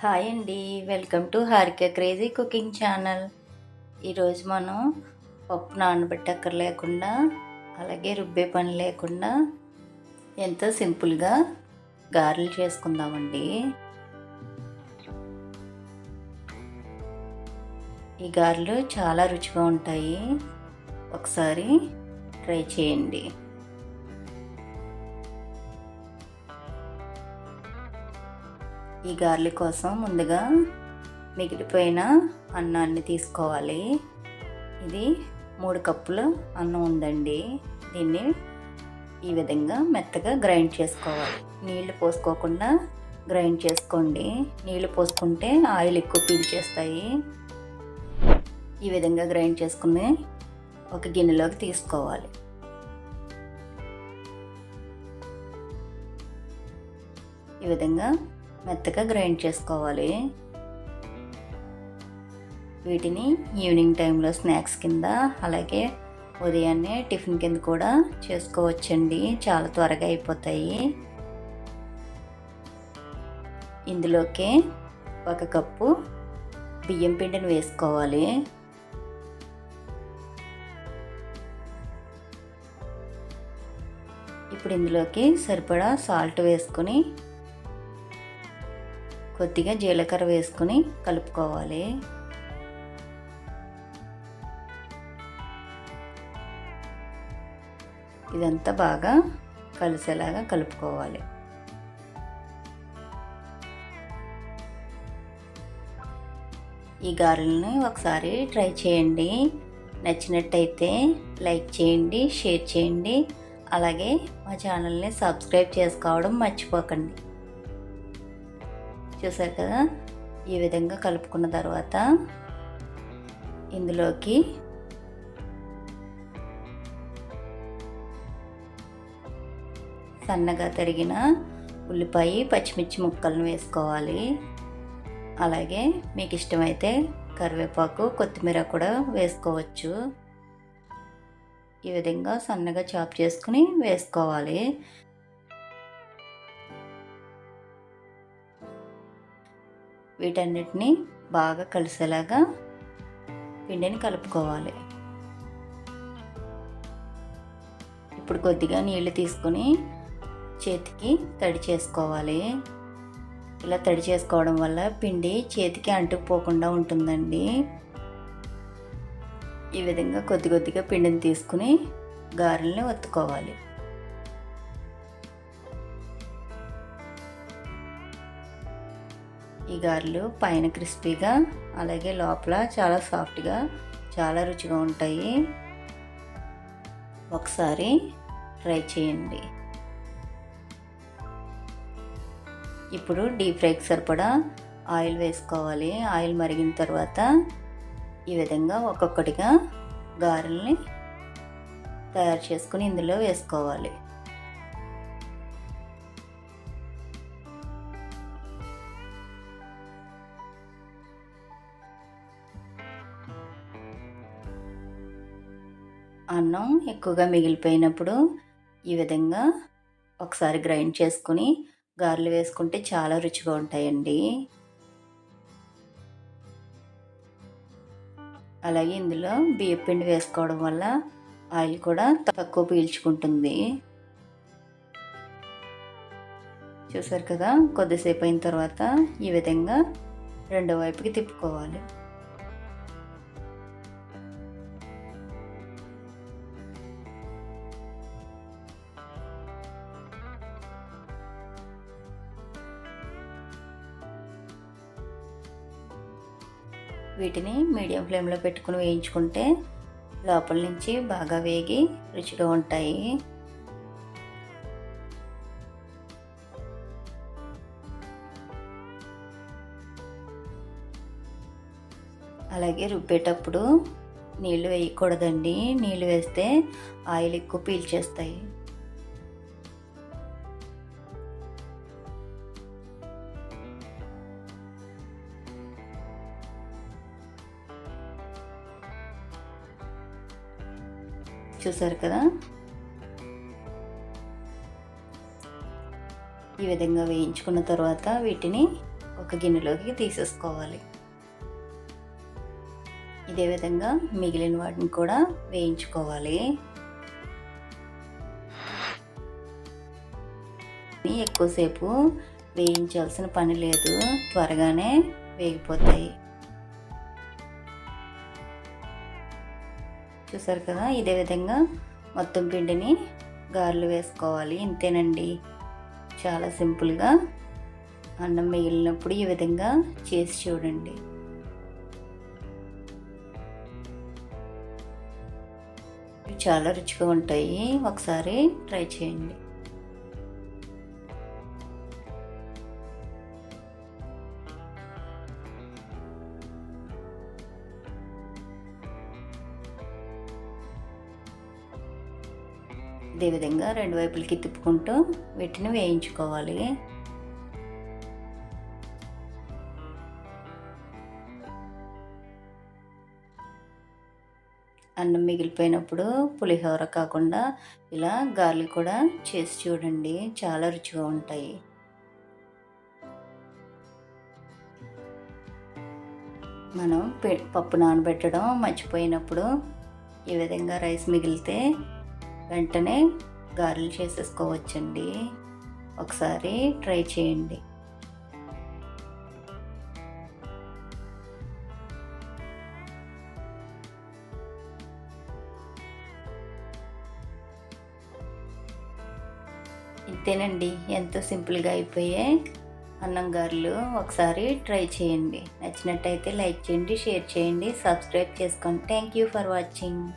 Hi అండి welcome to Harika crazy cooking channel. ఈరోజు మనం పప్పు నానబెట్టక్కర్ లేకుండా అలాగే రుబ్బే పని లేకుండా ఎంతో సింపుల్గా గారెలు చేసుకుందామండి. ఈ గారెలు చాలా రుచిగా ఉంటాయి. ఒకసారి ట్రై చేయండి. ఈ గార్లిక్ కోసం ముందుగా మిగిలిపోయిన అన్నాన్ని తీసుకోవాలి. ఇది మూడు కప్పులు అన్నం ఉందండి. దీన్ని ఈ విధంగా మెత్తగా గ్రైండ్ చేసుకోవాలి. నీళ్ళు పోసుకోకుండా గ్రైండ్ చేసుకోండి. నీళ్ళు పోసుకుంటే ఆయిల్ ఎక్కువ పీల్చేస్తాయి. ఈ విధంగా గ్రైండ్ చేసుకుని ఒక గిన్నెలోకి తీసుకోవాలి. ఈ విధంగా మెత్తగా గ్రైండ్ చేసుకోవాలి. వీటిని ఈవినింగ్ టైంలో స్నాక్స్ కింద అలాగే ఉదయాన్నే టిఫిన్ కింద కూడా చేసుకోవచ్చండి. చాలా త్వరగా అయిపోతాయి. ఇందులోకి ఒక కప్పు బియ్యం పిండిని వేసుకోవాలి. ఇప్పుడు ఇందులోకి సరిపడా సాల్ట్ వేసుకొని కొద్దిగా జీలకర్ర వేసుకొని కలుపుకోవాలి. ఇదంతా బాగా కలిసేలాగా కలుపుకోవాలి. ఈ గారెలని ఒకసారి ట్రై చేయండి. నచ్చినట్టయితే లైక్ చేయండి షేర్ చేయండి. అలాగే మా ఛానల్ని సబ్స్క్రైబ్ చేసుకోవడం మర్చిపోకండి. చూసారు కదా? ఈ విధంగా కలుపుకున్న తర్వాత ఇందులోకి సన్నగా తరిగిన ఉల్లిపాయ పచ్చిమిర్చి ముక్కలను వేసుకోవాలి. అలాగే మీకు ఇష్టమైతే కరివేపాకు కొత్తిమీర కూడా వేసుకోవచ్చు. ఈ విధంగా సన్నగా చాప్ చేసుకుని వేసుకోవాలి. వీటన్నిటిని బాగా కలిసేలాగా పిండిని కలుపుకోవాలి. ఇప్పుడు కొద్దిగా నీళ్ళు తీసుకొని చేతికి తడి చేసుకోవాలి. ఇలా తడి చేసుకోవడం వల్ల పిండి చేతికి అంటుకుపోకుండా ఉంటుందండి. ఈ విధంగా కొద్ది కొద్దిగా పిండిని తీసుకుని గారెల్ని ఒత్తుకోవాలి. ఈ గారెలు పైన క్రిస్పీగా అలాగే లోపల చాలా సాఫ్ట్గా చాలా రుచిగా ఉంటాయి. ఒకసారి ట్రై చేయండి. ఇప్పుడు డీప్ ఫ్రైకి సరిపడా ఆయిల్ వేసుకోవాలి. ఆయిల్ మరిగిన తర్వాత ఈ విధంగా ఒక్కొక్కటిగా గారెల్ని తయారు చేసుకుని ఇందులో వేసుకోవాలి. అన్నం ఎక్కువగా మిగిలిపోయినప్పుడు ఈ విధంగా ఒకసారి గ్రైండ్ చేసుకుని గారెలు వేసుకుంటే చాలా రుచిగా ఉంటాయండి. అలాగే ఇందులో బియ్యం పిండి వేసుకోవడం వల్ల ఆయిల్ కూడా తక్కువ పీల్చుకుంటుంది. చూసారు కదా కొద్దిసేపు అయిన తర్వాత ఈ విధంగా రెండో వైపుకి తిప్పుకోవాలి. వీటిని మీడియం ఫ్లేమ్లో పెట్టుకుని వేయించుకుంటే లోపల నుంచి బాగా వేగి రుచిగా ఉంటాయి. అలాగే రుబ్బేటప్పుడు నీళ్ళు వేయకూడదండి. నీళ్ళు వేస్తే ఆయిల్ ఎక్కువ పీల్చేస్తాయి. చూసారు కదా? ఈ విధంగా వేయించుకున్న తర్వాత వీటిని ఒక గిన్నెలోకి తీసేసుకోవాలి. ఇదే విధంగా మిగిలిన వాటిని కూడా వేయించుకోవాలి. ఎక్కువసేపు వేయించాల్సిన పని లేదు. త్వరగానే వేగిపోతాయి. చూసారు కదా? ఇదే విధంగా మొత్తం పిండిని గారెలు వేసుకోవాలి. ఇంతేనండి. చాలా సింపుల్గా అన్నం మిగిలినప్పుడు ఈ విధంగా చేసి చూడండి. చాలా రుచిగా ఉంటాయి. ఒకసారి ట్రై చేయండి. అదే విధంగా రెండు వైపులకి తిప్పుకుంటూ వీటిని వేయించుకోవాలి. అన్నం మిగిలిపోయినప్పుడు పులిహోర కాకుండా ఇలా గార్లు కూడా చేసి చూడండి చాలా రుచిగా ఉంటాయి. మనం పప్పు నానబెట్టడం మర్చిపోయినప్పుడు ఈ విధంగా రైస్ మిగిలితే వెంటనే గారెలు చేసేసుకోవచ్చండి. ఒకసారి ట్రై చేయండి. ఇంతేనండి. ఎంతో సింపుల్గా అయిపోయే అన్నం గారెలు ఒకసారి ట్రై చేయండి. నచ్చినట్టయితే లైక్ చేయండి షేర్ చేయండి సబ్స్క్రైబ్ చేసుకోండి థ్యాంక్ యూ ఫర్ వాచింగ్.